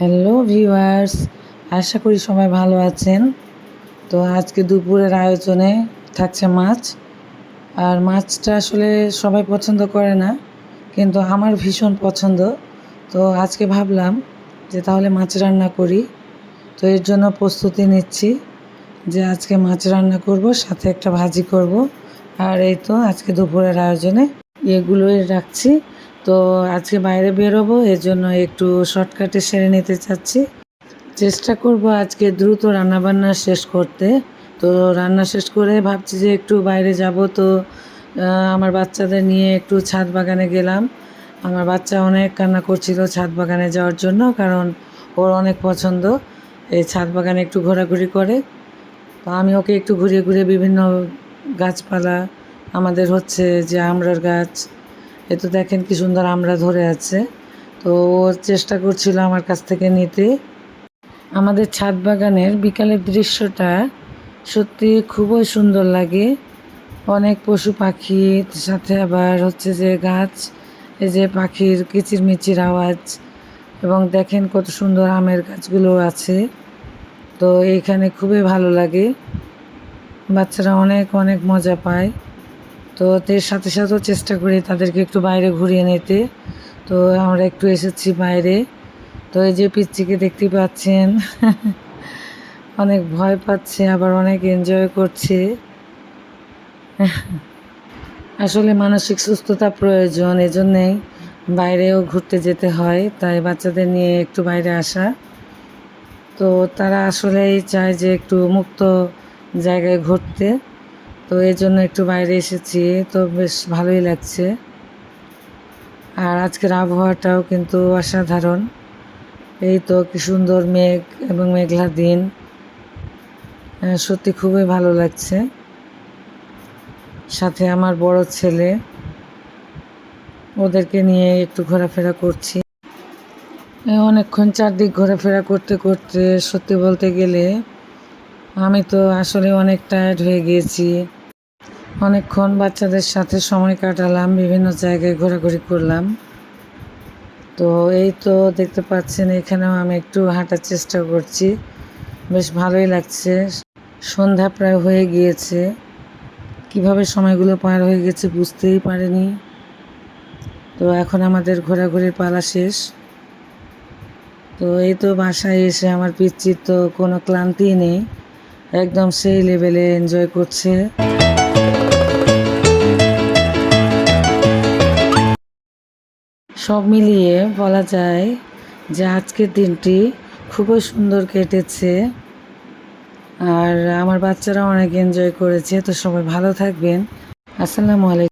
Hello viewers আশা করি সবাই ভালো আছেন। তো আজকে দুপুরের আয়োজনে থাকছে মাছ। আর মাছটা আসলে সবাই পছন্দ করে না, কিন্তু আমার ভীষণ পছন্দ। তো আজকে ভাবলাম যে তাহলে মাছ রান্না করি। তো এর জন্য প্রস্তুতি নিচ্ছি যে আজকে মাছ রান্না করব, সাথে একটা ভাজি করব। আর এই তো আজকে দুপুরের আয়োজনে এগুলোই রাখছি। তো আজকে বাইরে বেরোবো এর জন্য একটু শর্টকাটে সেরে নিতে চাচ্ছি। চেষ্টা করব আজকে দ্রুত রান্নাবান্না শেষ করতে। তো রান্না শেষ করে ভাবছি যে একটু বাইরে যাব, তো আমার বাচ্চাদের নিয়ে একটু ছাদ বাগানে গেলাম। আমার বাচ্চা অনেক কান্না করছিল ছাদ বাগানে যাওয়ার জন্য, কারণ ওর অনেক পছন্দ। এই ছাদ বাগানে একটু ঘোরাঘুরি করে। তো আমি ওকে একটু ঘুরিয়ে ঘুরিয়ে বিভিন্ন গাছপালা, আমাদের হচ্ছে যে আমড়ার গাছ এ তো দেখেন কি সুন্দর আমরা ধরে আছে। তো ও চেষ্টা করছিল আমার কাছ থেকে নিতে। আমাদের ছাদ বাগানের বিকালের দৃশ্যটা সত্যি খুবই সুন্দর লাগে। অনেক পশু পাখি, সাথে আবার হচ্ছে যে গাছ, এই যে পাখির কিচিরমিচির আওয়াজ এবং দেখেন কত সুন্দর আমের গাছগুলো আছে। তো এইখানে খুবই ভালো লাগে। বাচ্চারা অনেক অনেক মজা পায়। তো এর সাথে সাথেও চেষ্টা করি তাদেরকে একটু বাইরে ঘুরিয়ে নিতে। তো আমরা একটু এসেছি বাইরে। তো এই যে পিচ্চিকে দেখতে পাচ্ছেন, অনেক ভয় পাচ্ছে, আবার অনেক এনজয় করছে। আসলে মানসিক সুস্থতা প্রয়োজন এজন্যেই বাইরেও ঘুরতে যেতে হয়, তাই বাচ্চাদের নিয়ে একটু বাইরে আসা। তো তারা আসলেই চায় যে একটু মুক্ত জায়গায় ঘুরতে। তো এই জন্য একটু বাইরে এসেছি, তো বেশ ভালোই লাগছে। আর আজকের আবহাওয়াটাও কিন্তু অসাধারণ। এই তো কি সুন্দর মেঘ এবং মেঘলা দিন। সত্যি খুবই ভালো লাগছে। সাথে আমার বড় ছেলে, ওদেরকে নিয়ে একটু ঘোরাফেরা করছি। অনেকক্ষণ চারদিক ঘোরাফেরা করতে করতে সত্যি বলতে গেলে আমি তো আসলে অনেক টায়ার্ড হয়ে গিয়েছি। অনেকক্ষণ বাচ্চাদের সাথে সময় কাটালাম, বিভিন্ন জায়গায় ঘোরাঘুরি করলাম। তো এই তো দেখতে পাচ্ছেন, এখানেও আমি একটু হাঁটার চেষ্টা করছি। বেশ ভালোই লাগছে। সন্ধ্যা প্রায় হয়ে গিয়েছে। কীভাবে সময়গুলো পার হয়ে গেছে বুঝতেই পারিনি। তো এখন আমাদের ঘোরাঘুরির পালা শেষ। তো এই তো বাসায় এসে আমার পিচ্চির তো কোনো ক্লান্তি নেই। একদম সেই লেভেলে এনজয় করছে। সব মিলিয়ে বলা যায় যে আজকের দিনটি খুবই সুন্দর কেটেছে। আর আমার বাচ্চারা অনেক এনজয় করেছে। তো সবাই ভালো থাকবেন। আসসালামু আলাইকুম।